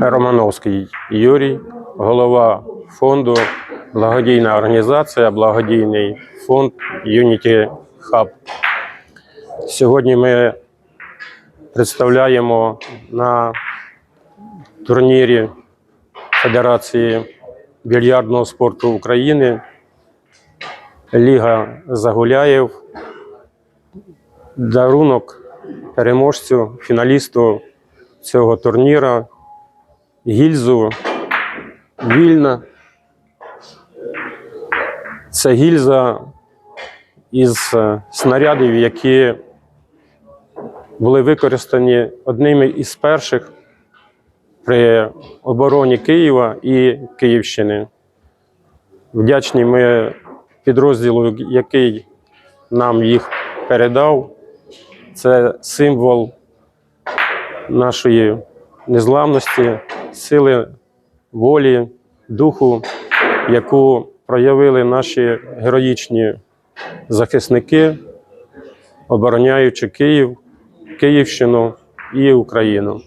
Романовський Юрій, голова фонду, благодійна організація, благодійний фонд Unity Hub. Сьогодні ми представляємо на турнірі Федерації більярдного спорту України Ліга Загуляєв. Дарунок переможцю, фіналісту цього турніра гільзу вільна. Це гільза із е, снарядів, які були використані одними із перших при обороні Києва і Київщини. Вдячні ми підрозділу, який нам їх передав. Це символ нашої незламності, сили волі, духу, яку проявили наші героїчні захисники, обороняючи Київ, Київщину і Україну.